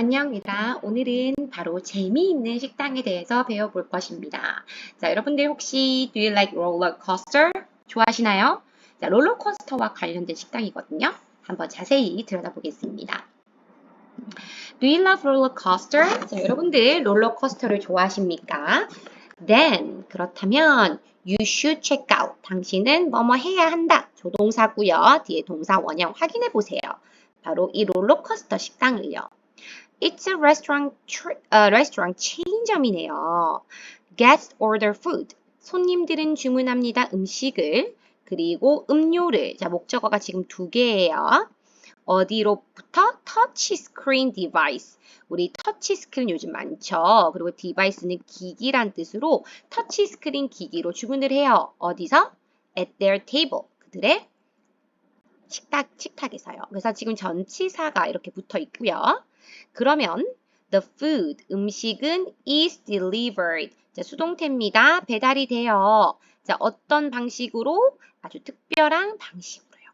안녕입니다. 오늘은 바로 재미있는 식당에 대해서 배워볼 것입니다. 자, 여러분들 혹시 Do you like roller coaster? 좋아하시나요? 자, 롤러코스터와 관련된 식당이거든요. 한번 자세히 들여다보겠습니다. Do you love roller coaster? 자, 여러분들 롤러코스터를 좋아하십니까? Then 그렇다면 you should check out. 당신은 뭐뭐 해야 한다. 조동사고요. 뒤에 동사 원형 확인해 보세요. 바로 이 롤러코스터 식당을요. It's a restaurant, uh, restaurant 체인점이네요. Guests order food. 손님들은 주문합니다. 음식을. 그리고 음료를. 자, 목적어가 지금 두 개예요. 어디로부터? touch screen device. 우리 터치 스크린 요즘 많죠. 그리고 디바이스는 기기란 뜻으로 터치 스크린 기기로 주문을 해요. 어디서? at their table. 그들의 식탁, 식탁에서요. 그래서 지금 전치사가 이렇게 붙어 있고요. 그러면 the food, 음식은 is delivered. 자, 수동태입니다. 배달이 돼요. 자, 어떤 방식으로? 아주 특별한 방식으로요.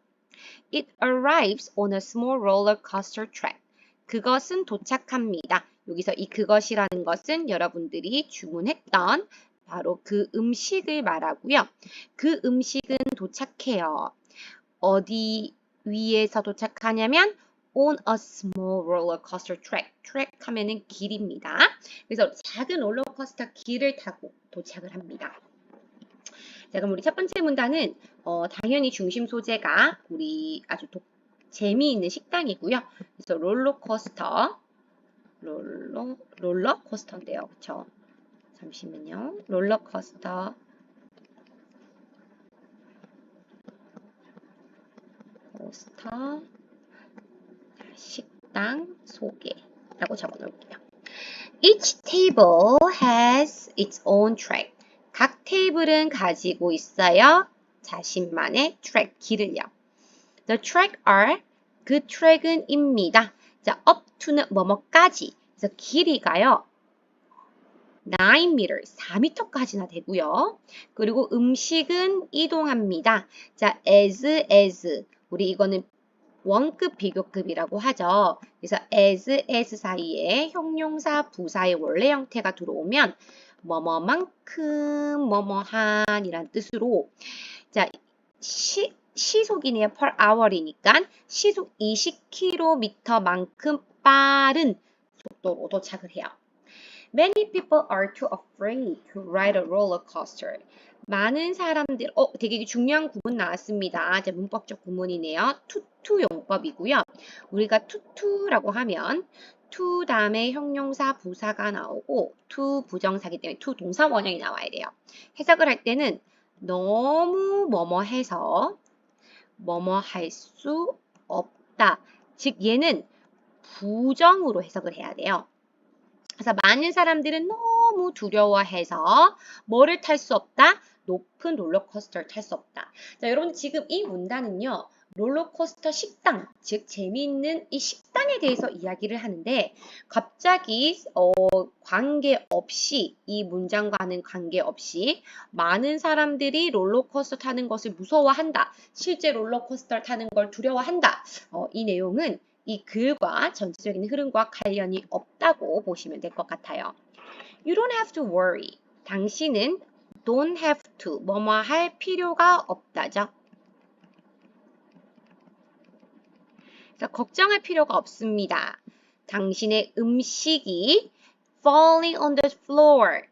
It arrives on a small roller coaster track. 그것은 도착합니다. 여기서 이 그것이라는 것은 여러분들이 주문했던 바로 그 음식을 말하고요. 그 음식은 도착해요. 어디 위에서 도착하냐면 on a small roller coaster track. track 하면은 길입니다. 그래서 작은 롤러코스터 길을 타고 도착을 합니다. 자, 그럼 우리 첫 번째 문단은 어, 당연히 중심 소재가 우리 아주 도, 재미있는 식당이고요. 그래서 롤러코스터, 롤러, 롤러코스터인데요. 그쵸? 잠시만요. 롤러코스터. 코스터 식당 소개라고 적어 놓을게요. Each table has its own track. 각 테이블은 가지고 있어요. 자신만의 트랙, 길을요. The track are 그 트랙은 입니다. 자, up to는 뭐뭐까지. 그래서 길이가요. 9m, 4m까지나 되고요. 그리고 음식은 이동합니다. 자, as, as. 우리 이거는 원급, 비교급이라고 하죠. 그래서 as, as 사이에 형용사, 부사의 원래 형태가 들어오면 뭐뭐만큼, 뭐뭐한이란 뜻으로 자, 시, 시속이네요. per hour이니까 시속 20km만큼 빠른 속도로 도착을 해요. Many people are too afraid to ride a roller coaster. 많은 사람들, 어, 되게 중요한 구문 나왔습니다. 이제 문법적 구문이네요. 투투 용법이고요. 우리가 투투라고 하면 투 다음에 형용사 부사가 나오고 투 부정사기 때문에 투 동사 원형이 나와야 돼요. 해석을 할 때는 너무 뭐뭐 해서 뭐뭐 할 수 없다. 즉 얘는 부정으로 해석을 해야 돼요. 그래서 많은 사람들은 너무 두려워해서 뭐를 탈 수 없다? 높은 롤러코스터를 탈 수 없다. 자, 여러분 지금 이 문단은요. 롤러코스터 식당, 즉 재미있는 이 식당에 대해서 이야기를 하는데 갑자기 어, 관계없이 이 문장과는 관계없이 많은 사람들이 롤러코스터 타는 것을 무서워한다. 실제 롤러코스터를 타는 걸 두려워한다. 어, 이 내용은 이 글과 전체적인 흐름과 관련이 없다고 보시면 될 것 같아요. You don't have to worry. 당신은 don't have to 뭐뭐 할 필요가 없다죠. 그래서 걱정할 필요가 없습니다. 당신의 음식이 falling on the floor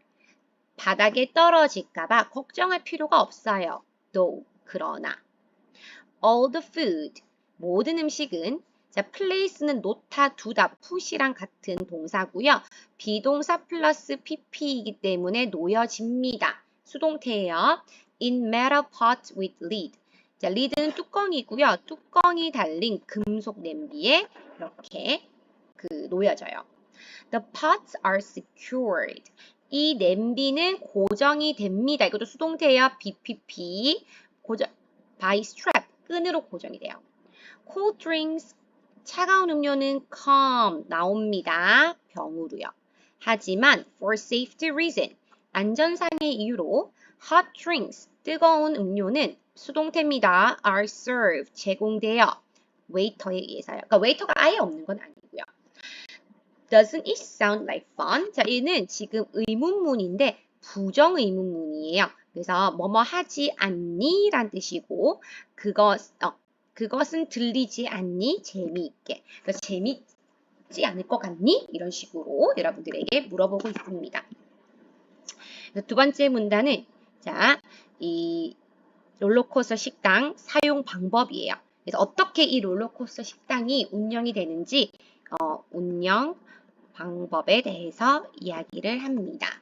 바닥에 떨어질까봐 걱정할 필요가 없어요. though 그러나 all the food 모든 음식은 자, place는 놓다, 두다, 푸시랑 같은 동사고요. 비동사 플러스 pp이기 때문에 놓여집니다. 수동태예요. In metal pot with lid. 자, 리드는 뚜껑이고요. 뚜껑이 달린 금속 냄비에 이렇게 그 놓여져요. The pots are secured. 이 냄비는 고정이 됩니다. 이것도 수동태예요. BPP 고정 by strap 끈으로 고정이 돼요. Cold drinks 차가운 음료는 come 나옵니다. 병으로요. 하지만 for safety reason 안전상의 이유로 hot drinks 뜨거운 음료는 수동태입니다. are served 제공되어 웨이터에 의해서요. 그러니까 웨이터가 아예 없는 건 아니고요. Doesn't it sound like fun? 자, 얘는 지금 의문문인데 부정 의문문이에요. 그래서 뭐뭐 하지 않니? 란 뜻이고 그것 어, 그것은 들리지 않니? 재미있게. 그래서 재미있지 않을 것 같니? 이런 식으로 여러분들에게 물어보고 있습니다. 두 번째 문단은 자, 이 롤러코스터 식당 사용 방법이에요. 그래서 어떻게 이 롤러코스터 식당이 운영이 되는지 어, 운영 방법에 대해서 이야기를 합니다.